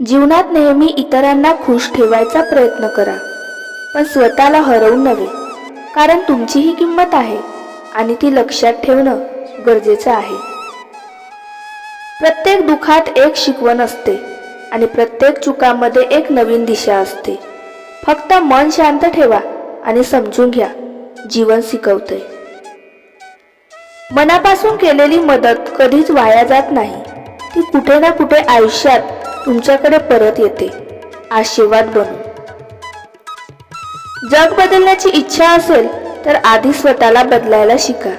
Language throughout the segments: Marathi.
जीवनात नेहमी इतरांना खुश ठेवायचा प्रयत्न करा पण स्वतःला हरवू नव्हे कारण तुमचीही किंमत आहे आणि ती लक्षात ठेवणं गरजेचं आहे. प्रत्येक दुखात एक शिकवण असते आणि प्रत्येक चुकामध्ये एक नवीन दिशा असते. फक्त मन शांत ठेवा आणि समजून घ्या जीवन शिकवते मनापासून केलेली मदत कधीच वाया जात नाही. ती कुठे ना कुठे आयुष्यात तुमच्याकडे परत येते. आशीर्वाद बनू. जग बदलण्याची इच्छा असेल तर आधी स्वतःला बदलायला शिका.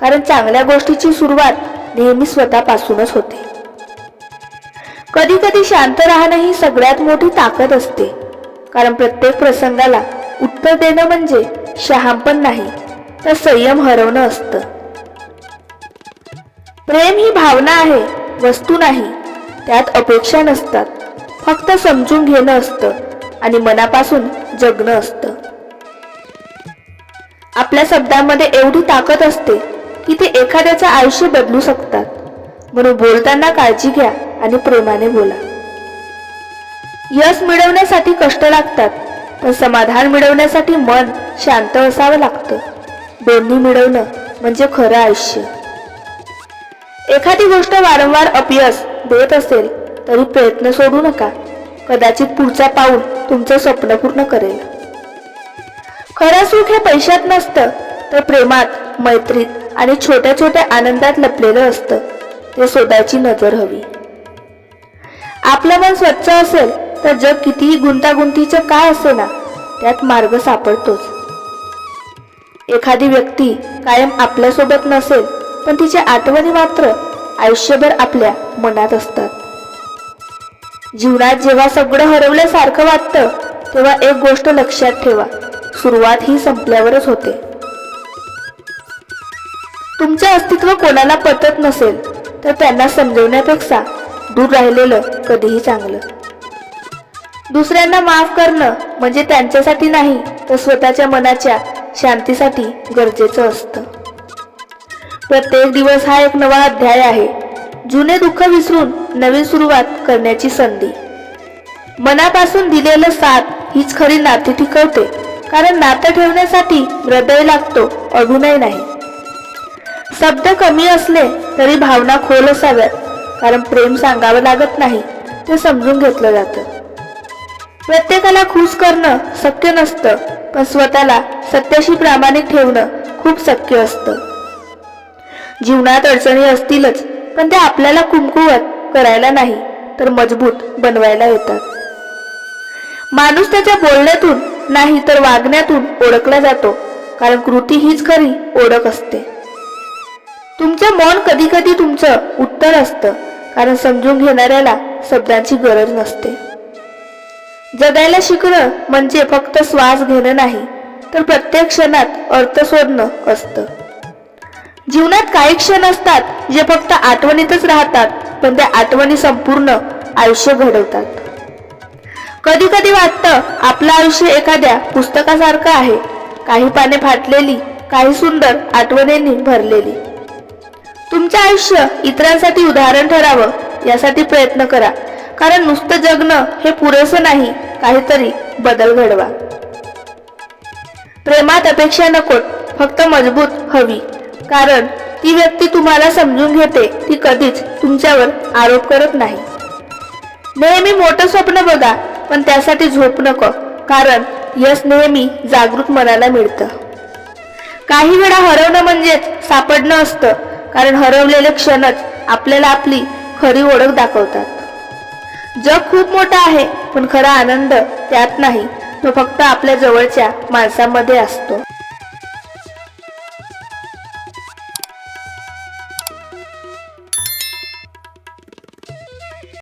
कारण चांगल्या गोष्टीची सुरुवात नेहमी स्वतःपासूनच होते. कधी कधी शांत राहणं ही सगळ्यात मोठी ताकद असते. कारण प्रत्येक प्रसंगाला उत्तर देणं म्हणजे शहामपण नाही तर संयम हरवणं असतं. प्रेम ही भावना आहे वस्तू नाही. त्यात अपेक्षा नसतात. फक्त समजून घेणं असतं आणि मनापासून जगणं असतं. आपल्या शब्दांमध्ये एवढी ताकद असते की ते एखाद्याचं आयुष्य बदलू शकतात. म्हणून बोलताना काळजी घ्या आणि प्रेमाने बोला. यश मिळवण्यासाठी कष्ट लागतात पण समाधान मिळवण्यासाठी मन शांत असावं लागतं. दोन्ही मिळवणं म्हणजे खरं आयुष्य. एखादी गोष्ट वारंवार अपयश देत असेल तरी प्रयत्न सोडू नका. कदाचित पुढचा पाऊल तुमचं स्वप्न पूर्ण करेल. खरं सुख हे पैशात नसतं तर प्रेमात मैत्रीत आणि छोट्या छोट्या आनंदात लपलेलं असतं. ते शोधायची नजर हवी. आपलं मन स्वच्छ असेल तर जग कितीही गुंतागुंतीचं काय असे ना त्यात मार्ग सापडतोच. एखादी व्यक्ती कायम आपल्यासोबत नसेल पण तिच्या आठवणी मात्र आयुष्यभर आपल्या मनात असतात. जीवनात जेव्हा सगळं हरवल्यासारखं वाटतं तेव्हा एक गोष्ट लक्षात ठेवा. सुरुवात ही संपल्यावरच होते. तुमचे अस्तित्व कोणाला पटत नसेल तर त्यांना समजवण्यापेक्षा दूर राहिलेलं कधीही चांगलं. दुसऱ्यांना माफ करणं म्हणजे त्यांच्यासाठी नाही तर स्वतःच्या मनाच्या शांतीसाठी गरजेचं असतं. प्रत्येक दिवस हा एक नवा अध्याय आहे. जुने दुःख विसरून नवीन सुरुवात करण्याची संधी. मनापासून दिलेलं साथ हीच खरी नाती टिकवते. कारण नातं ठेवण्यासाठी हृदय लागतो अभिनय नाही. शब्द कमी असले तरी भावना खोल असाव्यात. कारण प्रेम सांगावं लागत नाही ते समजून घेतलं जातं. प्रत्येकाला खुश करणं शक्य नसतं पण स्वतःला सत्याशी प्रामाणिक ठेवणं खूप शक्य असतं. जीवनात अडचणी असतीलच पण त्या आपल्याला कुमकुवत करायला नाही तर मजबूत बनवायला येतात. माणूस त्याच्या बोलण्यातून नाही तर वागण्यातून ओळखला जातो कारण कृती हीच खरी ओळख असते. तुमचं मौन कधी कधी तुमचं उत्तर असतं कारण समजून घेणाऱ्याला शब्दांची गरज नसते. जगायला शिकणं म्हणजे फक्त श्वास घेणं नाही तर प्रत्येक क्षणात अर्थ शोधणं असतं. जीवनात काही क्षण असतात जे फक्त आठवणीतच राहतात पण त्या आठवणी संपूर्ण आयुष्य घडवतात. कधी कधी वाटतं आपलं आयुष्य एखाद्या पुस्तकासारखं आहे. काही पाने फाटलेली काही सुंदर आठवणींनी भरलेली. तुमचं आयुष्य इतरांसाठी उदाहरण ठरावं यासाठी प्रयत्न करा. कारण नुसतं जगणं हे पुरेसं नाही काहीतरी बदल घडवा. प्रेमात अपेक्षा नकोत फक्त मजबूत हवी. कारण ती व्यक्ती तुम्हाला समजून घेते ती कधीच तुमच्यावर आरोप करत नाही. नेहमी मोठं स्वप्न बघा पण त्यासाठी झोप नको कारण यश नेहमी जागृत मनाला मिळतं. काही वेळा हरवणं म्हणजेच सापडणं असतं कारण हरवलेले क्षणच आपल्याला आपली खरी ओळख दाखवतात. जग खूप मोठं आहे पण खरा आनंद त्यात नाही तो फक्त आपल्या जवळच्या माणसामध्ये असतो.